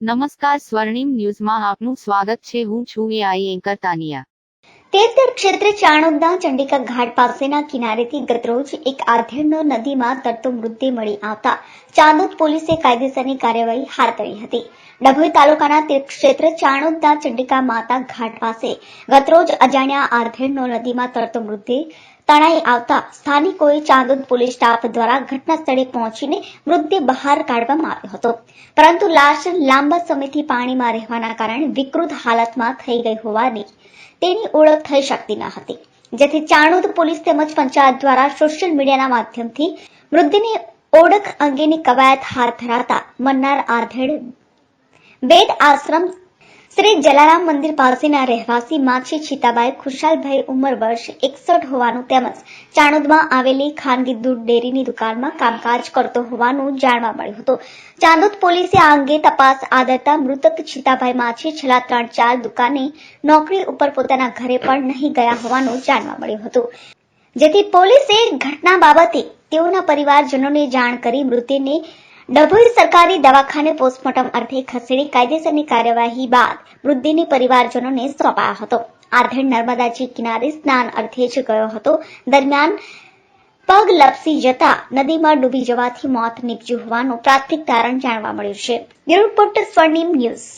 નમસ્કાર સ્વર્ણિમ ન્યૂઝમાં આપનું સ્વાગત છે. હું છું એઆઈ એન્કર તાનિયા. તેતર ક્ષેત્રે ચાણોદના ચંડિકા ઘાટ પાસેના કિનારેથી ગતરોજ એક આધેડનો નદીમાં તરતો મૃતદેહ મળી આવતા ચાંદોદ પોલીસે કાયદેસરની કાર્યવાહી હાથ ધરી હતી. ડભોઈ તાલુકાના તીર્થક્ષેત્ર ચાણોદના ચંડિકા માતા ઘાટ પાસે ગતરોજ અજાણ્યા આધેડનો નદીમાં તરતો મૃતદેહ તણાઈ આવતા સ્થાનિકોએ ચાંદોદ પોલીસ સ્ટાફ દ્વારા ઘટના સ્થળે પહોંચીને મૃતદેહ બહાર કાઢવામાં આવ્યો હતો. પરંતુ લાશ લાંબા સમયથી પાણીમાં રહેવાના કારણે વિકૃત હાલતમાં થઈ ગઈ હોવાની તેની ઓળખ થઈ શકતી ન હતી. જેથી ચાણોદ પોલીસ તેમજ પંચાયત દ્વારા સોશિયલ મીડિયાના માધ્યમથી મૃતદેહની ઓળખ અંગેની કવાયત હાથ ધરાતા મન્નાર આધેડ વેદ આશ્રમ શ્રી જલારામ મંદિર પારસીના રહેવાસી માછી છીતાબાઈ ખુશાલભાઈ ઉંમર વર્ષ એકસઠ હોવાનું તેમજ ચાણોદમાં આવેલી ખાનગી દૂધ ડેરીની દુકાનમાં કામકાજ કરતો હોવાનું જાણવા મળ્યું હતું. ચાંદોદ પોલીસે આ અંગે તપાસ આદરતા મૃતક છીતાભાઈ માછી છેલ્લા ત્રણ ચાર દુકાને નોકરી ઉપર પોતાના ઘરે પણ નહીં ગયા હોવાનું જાણવા મળ્યું હતું. જેથી પોલીસે ઘટના બાબતે તેઓના પરિવારજનોને જાણ કરી મૃતદેહને ડભોઈ સરકારી દવાખાને પોસ્ટમોર્ટમ અર્થે ખસેડી કાયદેસરની કાર્યવાહી બાદ મૃતદેહને પરિવારજનોને સોંપાયો હતો. આધેડ નર્મદાજી કિનારે સ્નાન અર્થે જ ગયો હતો. દરમિયાન પગ લપસી જતા નદીમાં ડૂબી જવાથી મોત નીપજ્યું હોવાનું પ્રાથમિક તારણ જાણવા મળ્યું છે. બ્યુરો સ્વર્ણિમ ન્યૂઝ.